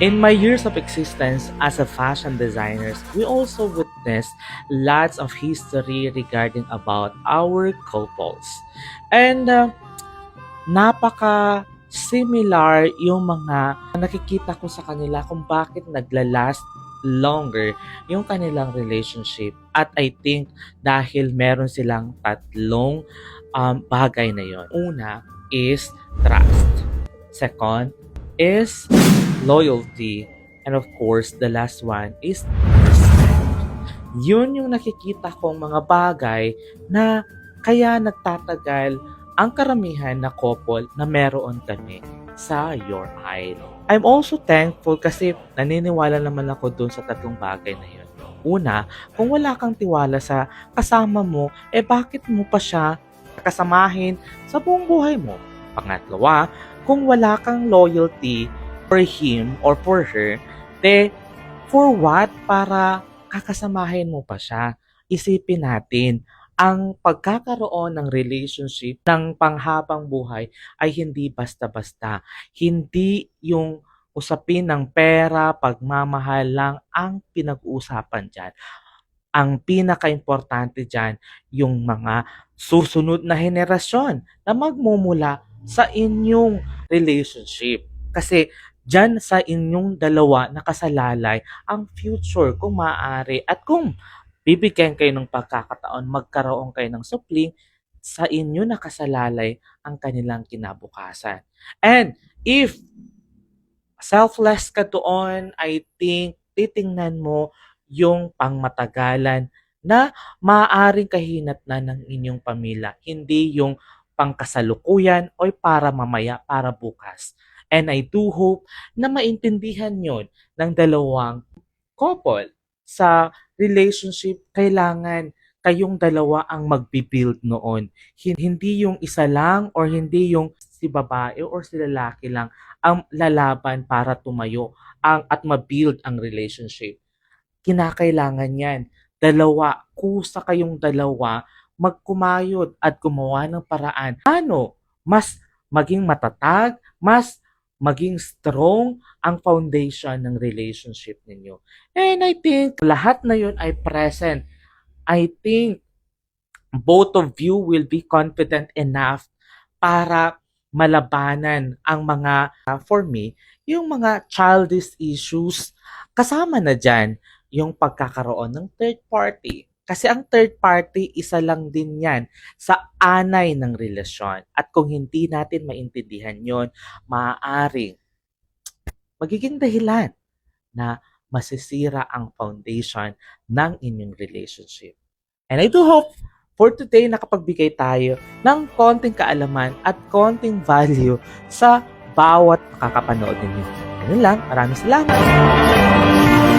In my years of existence as a fashion designers, we also witnessed lots of history regarding about our couples. And uh, napaka similar yung mga nakikita ko sa kanila kung bakit naglalast longer yung kanilang relationship. At I think dahil meron silang tatlong um, bagay na yon. Una is trust. Second is loyalty. And of course, the last one is. Yun yung nakikita kong mga bagay na kaya nagtatagal ang karamihan na couple na meron kami sa Your Isle. I'm also thankful kasi naniniwala naman ako dun sa tatlong bagay na yun. Una, kung wala kang tiwala sa kasama mo, eh bakit mo pa siya kasamahin sa buong buhay mo? Pangatlawa, kung wala kang loyalty for him or for her, te, for what? Para kakasamahin mo pa siya. Isipin natin, ang pagkakaroon ng relationship ng panghabang buhay ay hindi basta-basta. Hindi yung usapin ng pera, pagmamahal lang ang pinag-uusapan dyan. Ang pinaka-importante dyan, yung mga susunod na henerasyon na magmumula sa inyong relationship. Kasi dyan sa inyong dalawa nakasalalay ang future kung maaari at kung bibigyan kayo ng pagkakataon magkaroon kayo ng supling sa inyo nakasalalay ang kanilang kinabukasan. And if selfless ka doon, I think titingnan mo yung pangmatagalan na maaaring kahinatnan ng inyong pamilya, hindi yung pangkasalukuyan o para mamaya, para bukas. And I do hope na maintindihan yon ng dalawang couple sa relationship, kailangan kayong dalawa ang magbibuild noon. Hin- Hindi yung isa lang or hindi yung si babae or si lalaki lang ang lalaban para tumayo ang at mabuild ang relationship. Kinakailangan yan. Dalawa, kusa kayong dalawa magkumayod at gumawa ng paraan. Ano? Mas maging matatag, mas maging strong ang foundation ng relationship ninyo. And I think lahat na yun ay present. I think both of you will be confident enough para malabanan ang mga, uh, for me, yung mga childish issues. Kasama na dyan yung pagkakaroon ng third party. Kasi ang third party, isa lang din yan sa anay ng relasyon. At kung hindi natin maintindihan yon maaaring magiging dahilan na masisira ang foundation ng inyong relationship. And I do hope for today nakapagbigay tayo ng konting kaalaman at konting value sa bawat makakapanood ninyo. Ganun lang. Maraming salamat.